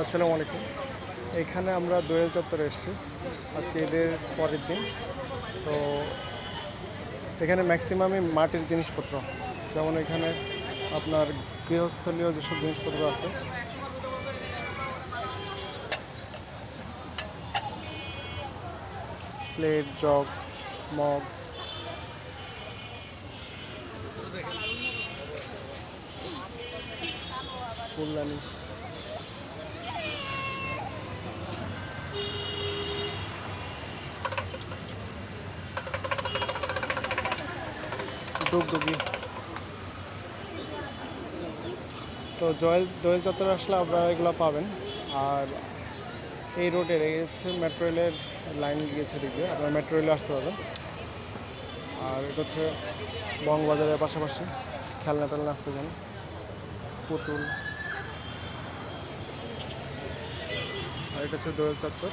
আসসালামু আলাইকুম। এখানে আমরা দোয়েল চত্বরে এসেছি। আজকে ঈদের পরের দিন। তো এখানে ম্যাক্সিমামই মাটির জিনিসপত্র, যেমন এখানে আপনার গৃহস্থলীয় যেসব জিনিসপত্র আছে। Plate, jug mug. ফুলদানি। ডুগডুগি। তো জয়েল দোয়েল চত্বরে আসলে আপনারা এগুলো পাবেন। আর এই এই হচ্ছে মেট্রো রেলের লাইন গিয়েছে দিকে আপনারা মেট্রো রেলে আসতে পারবেন। আর এটা হচ্ছে বঙ্গবাজারের পাশাপাশি খেলনা টেলনা আসতে যান পুতুল। আর এটা হচ্ছে দোয়েল চত্বর।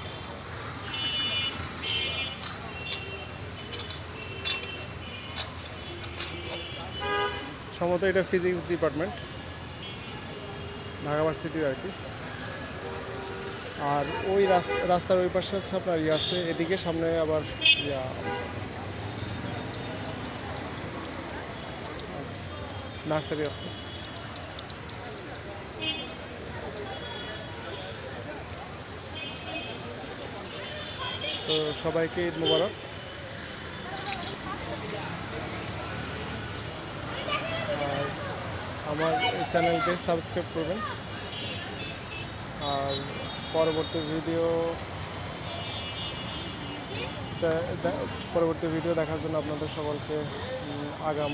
সম্ভবত এটা ফিজিক্স ডিপার্টমেন্ট ঢাকা ভার্সিটির আর কি। আর ওই রাস- রাস্তার ওই পাশে হচ্ছে আপনার ইয়ে আছে, এদিকে সামনে আবার ইয়া নার্সারি আছে। তো সবাইকে ঈদ মুবারক। আর আমার চ্যানেলকে সাবস্ক্রাইব করবেন। আর পরবর্তী ভিডিও পরবর্তী ভিডিও দেখার জন্য আপনাদের সকলকে আগাম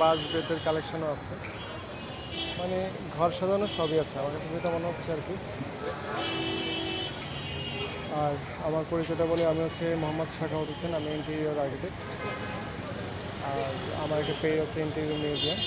বাস বেতের কালেকশনও আছে। মানে ঘর সাজানো সবই আছে। আমার কাছে যেটা মনে হচ্ছে আর কি। আর আমার পরিচয়টা বলে, আমি হচ্ছে মোহাম্মদ শাখাউত হোসেন আমি ইন্টেরিয়র আর্কিটেক্ট আর আমার একটা পেজ আছে ইন্টেরিয়র মিউজিয়াম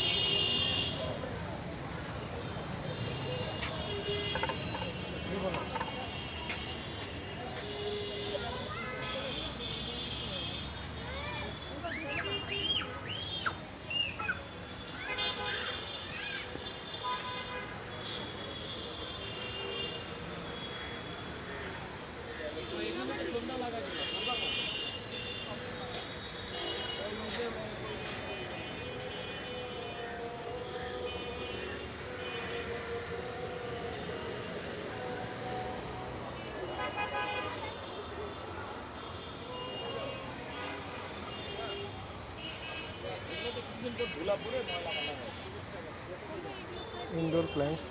ইনডোর প্ল্যান্টস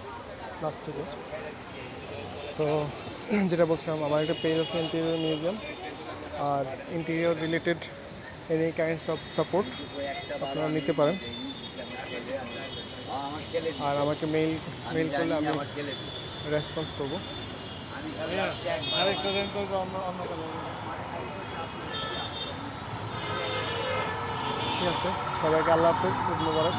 প্লাস্টিকের তো, যেটা বলছিলাম, আমার একটা পেজ আছে interior museum R interior related any kinds of support আপনারা নিতে পারেন। আর আমাকে মেইল মেইল করলে আমি রেসপন্স করব। আরেকটা দিন করব অন্য অন্য কালার ঠিক আছে। সবাইকে আল্লাহ হাফেজ মোবারক।